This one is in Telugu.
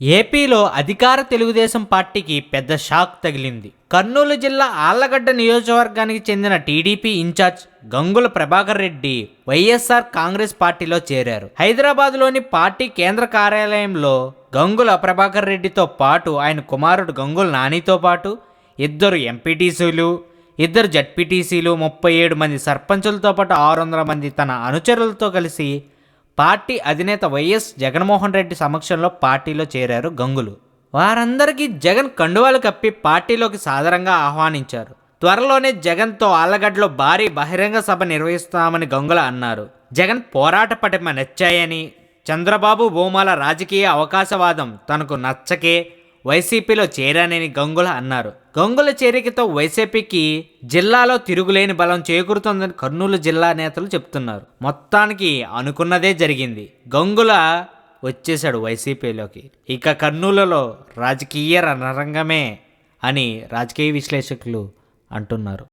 ఏపీలో అధికార తెలుగుదేశం పార్టీకి పెద్ద షాక్ తగిలింది. కర్నూలు జిల్లా ఆళ్ళగడ్డ నియోజకవర్గానికి చెందిన TDP in charge Gangula Prabhakar Reddy YSR Congress పార్టీలో చేరారు. హైదరాబాద్లోని పార్టీ కేంద్ర కార్యాలయంలో గంగుల ప్రభాకర్ రెడ్డితో పాటు ఆయన కుమారుడు గంగుల నానితో పాటు ఇద్దరు ఎంపీటీసీలు ఇద్దరు జడ్పీటీసీలు ముప్పై ఏడు మంది సర్పంచులతో పాటు ఆరు వందల మంది తన అనుచరులతో కలిసి పార్టీ అధినేత వైఎస్ జగన్మోహన్ రెడ్డి సమక్షంలో పార్టీలో చేరారు గంగులు. వారందరికీ జగన్ కండువాలు కప్పి పార్టీలోకి సాదరంగా ఆహ్వానించారు. త్వరలోనే జగన్తో ఆళ్ళగడ్డలో భారీ బహిరంగ సభ నిర్వహిస్తామని గంగుల అన్నారు. జగన్ పోరాట పటిమ నచ్చాయని చంద్రబాబు భూమాల రాజకీయ అవకాశవాదం తనకు నచ్చకే వైసీపీలో చేరానని గంగుల అన్నారు. గంగుల చేరికతో వైసీపీకి జిల్లాలో తిరుగులేని బలం చేకూరుతోందని కర్నూలు జిల్లా నేతలు చెప్తున్నారు. మొత్తానికి అనుకున్నదే జరిగింది. గంగుల వచ్చేశాడు వైసీపీలోకి. ఇక కర్నూలులో రాజకీయ రణరంగమే అని రాజకీయ విశ్లేషకులు అంటున్నారు.